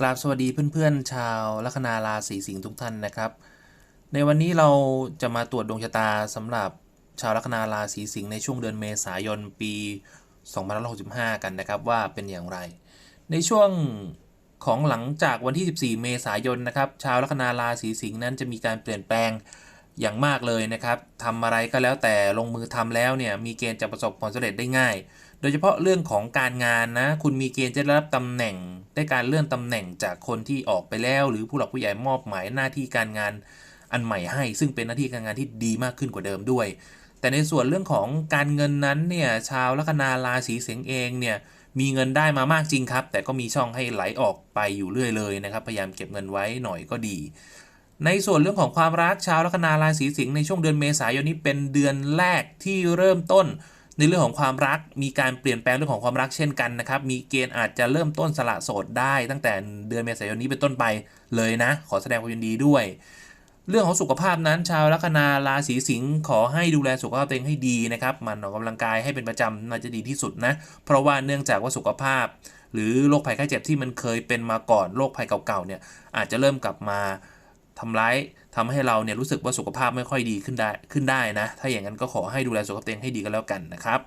กราบสวัสดีเพื่อนๆ ชาวลัคนาราศีสิงห์ทุกท่านนะครับ ในวันนี้เราจะมาตรวจดวงชะตาสำหรับชาวลัคนาราศีสิงห์ในช่วงเดือนเมษายนปี2565 กันนะครับว่าเป็นอย่างไร ในช่วงของหลังจากวันที่ 14 เมษายนนะครับ ชาวลัคนาราศีสิงห์นั้นจะมีการเปลี่ยนแปลงอย่างมากเลยนะครับทำอะไรก็แล้วแต่ลงมือทำแล้วเนี่ยมีเกณฑ์จะประสบผลสำเร็จได้ง่าย โดยเฉพาะเรื่องของการงานนะคุณมีเกณฑ์จะได้รับตำแหน่ง ได้การเลื่อนตำแหน่งจากคนที่ออกไปแล้ว หรือผู้หลักผู้ใหญ่มอบหมายหน้าที่การงานอันใหม่ให้ ซึ่งเป็นหน้าที่การงานที่ดีมากขึ้นกว่าเดิมด้วย แต่ในส่วนเรื่องของการเงินนั้นเนี่ยชาวลัคนาราศีเสิงเองเนี่ยมีเงินได้มามากจริงครับ แต่ก็มีช่องให้ไหลออกไปอยู่เรื่อยเลยนะครับ พยายามเก็บเงินไว้หน่อยก็ดี ในส่วนเรื่องของความรักชาวลัคนาราศีสิงห์ในช่วงเดือนเมษายนนี้เป็นเดือนแรกที่เริ่มต้น ในเรื่องของความรักมีการเปลี่ยนแปลงเรื่องของความรักเช่นกันนะครับมีเกณฑ์อาจจะเริ่มต้นสละโสดได้ตั้งแต่เดือนเมษายนนี้เป็นต้นไปเลยนะ ขอแสดงความยินดีด้วย เรื่องของสุขภาพนั้นชาวลัคนาราศีสิงห์ขอให้ดูแลสุขภาพตัวเองให้ดีนะครับมันออกกำลังกายให้เป็นประจำน่าจะดีที่สุดนะเพราะว่าเนื่องจากว่าสุขภาพ หรือโรคภัยไข้เจ็บที่มันเคยเป็นมาก่อนโรคภัยเก่าๆเนี่ยอาจจะเริ่มกลับมา ทำร้ายทำให้เราเนี่ยรู้สึกว่าสุขภาพไม่ค่อยดีขึ้นได้ขึ้นได้นะ ถ้าอย่างนั้นก็ขอให้ดูแลสุขภาพตัวเองให้ดีกันแล้วกันนะครับ